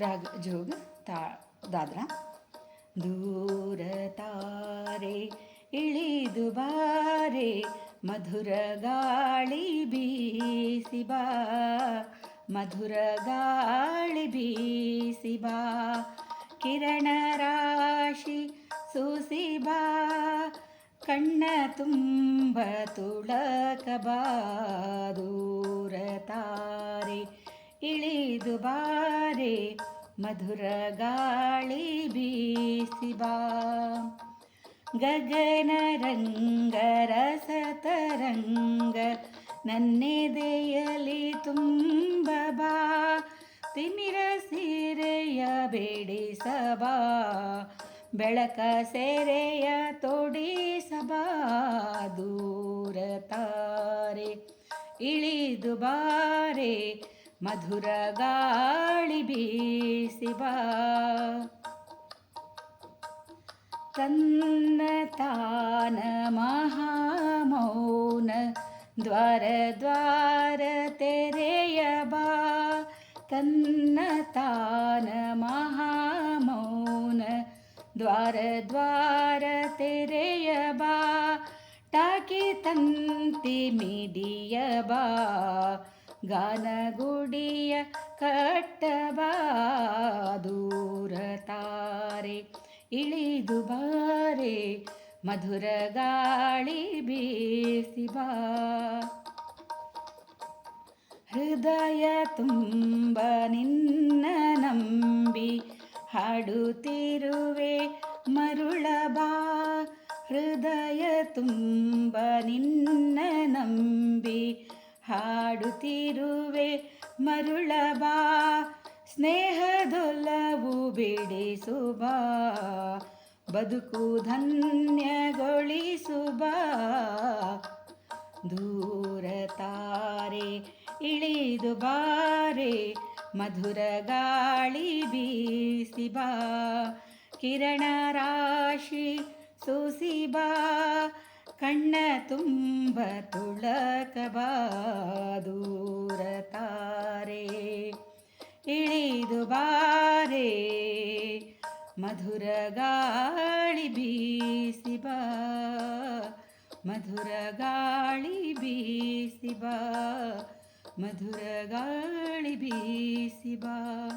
ರಾಗ ಜೋಗ ತಾ ದಾದ್ರ. ದೂರ ತಾರೆ, ಇಳಿದು ಬಾರೆ, ಮಧುರ ಗಾಳಿ ಬೀಸಿ ಬಾ, ಮಧುರ ಗಾಳಿ ಬೀಸಿ ಬಾ, ಕಿರಣ ರಾಶಿ ಸೂಸಿ ಬಾ, ಕಣ್ಣ ತುಂಬ ತುಳಕ ಬಾ, ದೂರ ತಾರೆ, ಇಳಿದು ಬಾರೆ ಮಧುರ ಗಾಳಿ ಬೀಸಿ ಬಾ ಗಗನ ರಂಗ ರಸ ತರಂಗ ನನ್ನೆದೆಯಲಿ ತುಂಬ ಬಾ. ತಿಮಿರ ಸೀರೆಯ ಬೇಡಿಸಬಾ, ಬೆಳಕ ಸೆರೆಯ ತೊಡಿಸಬಾ. ದೂರ ತಾರೆ, ಇಳಿದು ಬಾರೆ ಮಧುರ ಗಾಳಿ ಬೀಸಿ ಬಾ ತನ್ನ ತಾನ ಮಹಾಮೌನ ದ್ವಾರ ದ್ವಾರ ತೆರೆಯ ಬಾ ತನ್ನ ತಾನ ಮಹಾಮೌನ ದ್ವಾರ ದ್ವಾರ ತೆರೆಯ ಬಾ ಟಾಕಿ ತಂತಿ ಮಿಡಿಯ ಬಾ ಗಾನಗುಡಿಯ ಕಟ್ಟಬಾ ದೂರ ತಾರೆ ಇಳಿದು ಬಾರೆ ಮಧುರ ಗಾಳಿ ಬೀಸಿ ಬಾ. ಹೃದಯ ತುಂಬ ನಿನ್ನ ನಂಬಿ ಹಾಡುತ್ತಿರುವೆ ಮರುಳ ಬಾ. ಹೃದಯ ತುಂಬ ನಿನ್ನ ನಂಬಿ ಹಾಡುತ್ತಿರುವೆ ಮರುಳಬಾ ಬಾ. ಸ್ನೇಹದೊಲವು ಬಿಡಿಸುಬಾ ಬದುಕು ಧನ್ಯಗೊಳಿಸುಬಾ ದೂರ ತಾರೆ ಇಳಿದು ಬಾರೆ, ಮಧುರ ಗಾಳಿ ಬೀಸಿ ಬಾ. ಕಿರಣ ರಾಶಿ ಸೂಸಿ ಬಾ. ಕಣ್ಣ ತುಂಬ ತುಳಕ ಬಾ ದೂರ ತಾರೆ. ಇಳಿದು ಬಾರೆ, ಮಧುರ ಗಾಳಿ ಬೀಸಿ ಬಾ. ಮಧುರ ಗಾಳಿ ಬೀಸಿ ಬಾ. ಮಧುರ ಗಾಳಿ ಬೀಸಿ ಬಾ.